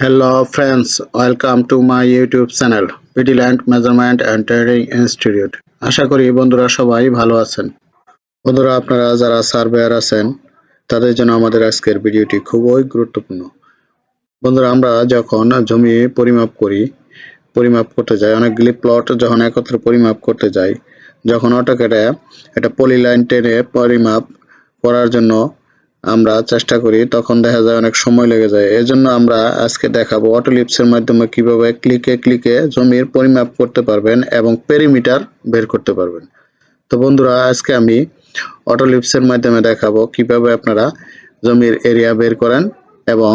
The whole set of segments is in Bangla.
Hello friends, welcome to my YouTube channel Land Measurement and Trading Institute. আশা করি বন্ধুরা সবাই ভালো আছেন। বন্ধুরা আপনারা যারা সার্ভেয়ার আছেন তাদের জন্য আমাদের আজকের ভিডিওটি খুবই গুরুত্বপূর্ণ। বন্ধুরা আমরা যখন জমি পরিমাপ করি পরিমাপ করতে যাই অনেকগুলি প্লট যখন একত্রে পরিমাপ করতে যাই যখন অটোকেটে এটা পলিলাইন টেনে পরিমাপ করার জন্য আমরা চেষ্টা করি, তখন দেখা যায় অনেক সময় লেগে যায়। এজন্য আমরা আজকে দেখাবো অটোলিপসের মাধ্যমে কীভাবে ক্লিকে ক্লিকে জমির পরিমাপ করতে পারবেন এবং পেরিমিটার বের করতে পারবেন। তো বন্ধুরা, আজকে আমি অটোলিপসের মাধ্যমে দেখাবো কীভাবে আপনারা জমির এরিয়া বের করেন এবং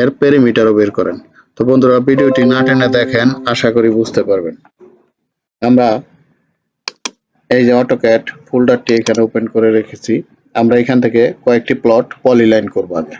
এর পেরিমিটারও বের করেন। তো বন্ধুরা, ভিডিওটি না টেনে দেখেন, আশা করি বুঝতে পারবেন। আমরা এই যে অটোক্যাট ফোল্ডারটি এখানে ওপেন করে রেখেছি। আমরা এখান থেকে কয়েকটি প্লট পলিলাইন করব আগে।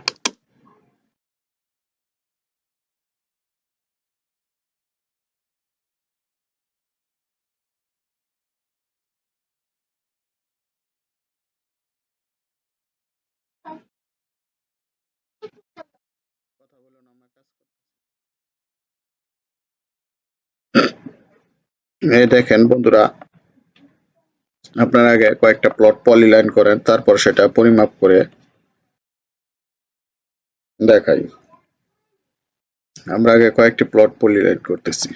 এই দেখেন বন্ধুরা আপনার আগে কয়েকটা প্লট পলিলাইন করেন, তারপর সেটা পরিমাপ করে দেখাই। আমরা আগে কয়েকটি প্লট পলিলাইন করতেছি।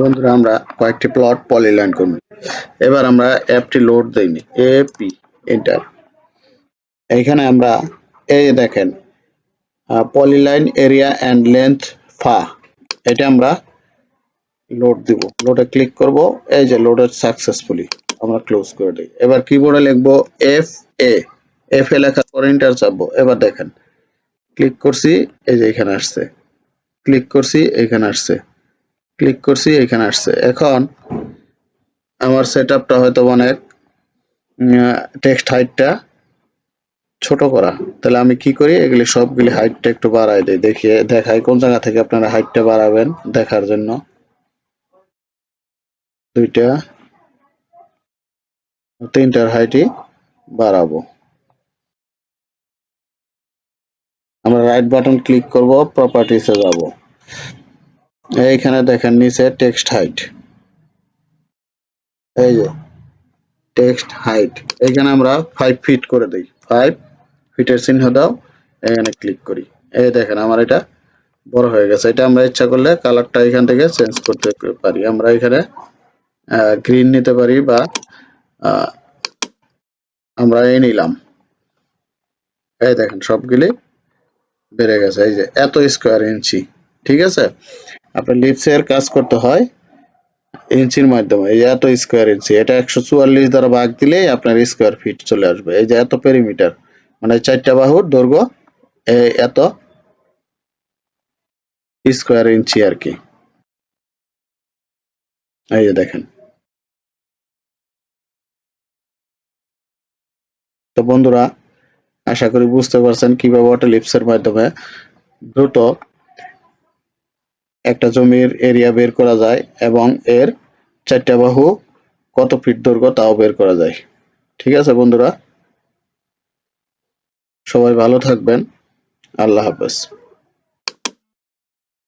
বন্ধুরা, আমরা কয়েকটি প্লট পলিলাইন করব। এবার আমরা অ্যাপটি লোড দেইনি এপি এন্টার এখানে আমরা এই দেখেন পলিলাইন এরিয়া অ্যান্ড লেন্থ ফা, এটা আমরা লোড দিব। লোডে ক্লিক করব, এই যে লোডেড সাকসেসফুলি আমরা ক্লোজ করে দিই। এবার কিবোর্ডে লিখব এফ এ এফ এ লেখার পর এন্টার চাপবো। এবার দেখেন ক্লিক করছি, এই যে এখানে আসছে। ক্লিক করছি, এখানে আসছে। ক্লিক করছি, এখানে আসছে। এখন আমার সেট আপটা হয়তো অনেক টেক্সট হাইটটা ছোট করা। তাহলে আমি কি করি, এগুলি সবগুলি হাইটটা একটু বাড়াই দিই দেখিয়ে দেখাই কোন জায়গা থেকে আপনারা হাইটটা বাড়াবেন দেখার জন্য। দুইটা, তিনটার হাইটই বাড়াবো। আমরা রাইট বাটন ক্লিক করব প্রপার্টিসে যাব। এইখানে দেখেন, নিচে টেক্সট হাইট এই যে টেক্সট হাইট এইখানে আমরা ফাইভ ফিট করে দিই। ফাইভ ফিটের চিহ্ন দাও, এখানে ক্লিক করি। এই দেখেন, আমার এটা বড় হয়ে গেছে। এটা আমরা ইচ্ছা করলে কালারটা এখান থেকে চেঞ্জ করতে পারি। আমরা এখানে গ্রিন নিতে পারি বা আমরা এই নিলাম। এই দেখেন, সবগুলি বেড়ে গেছে। এই যে, এত স্কোয়ার ইঞ্চি ঠিক আছে? আপনার লিপসের কাজ করতে হয় ইঞ্চির মাধ্যমে, এই এত স্কোয়ার ইঞ্চি এটা একশো চুয়াল্লিশ দ্বারা ভাগ দিলেই আপনার স্কোয়ার ফিট চলে আসবে। এই যে এত পেরিমিটার মানে চারটা বাহুর দৈর্ঘ্য এত স্কোয়ার ইঞ্চি আর কি। এই যে দেখেন। তো বন্ধুরা, আশা করি বুঝতে পারছেন কীভাবে অটোলিপসের মাধ্যমে দ্রুত একটা জমির এরিয়া বের করা যায় এবং এর চারটা বাহু কত ফিট দৈর্ঘ্য তাও বের করা যায়। ঠিক আছে বন্ধুরা? সবাই ভালো থাকবেন। আল্লাহ হাফেজ।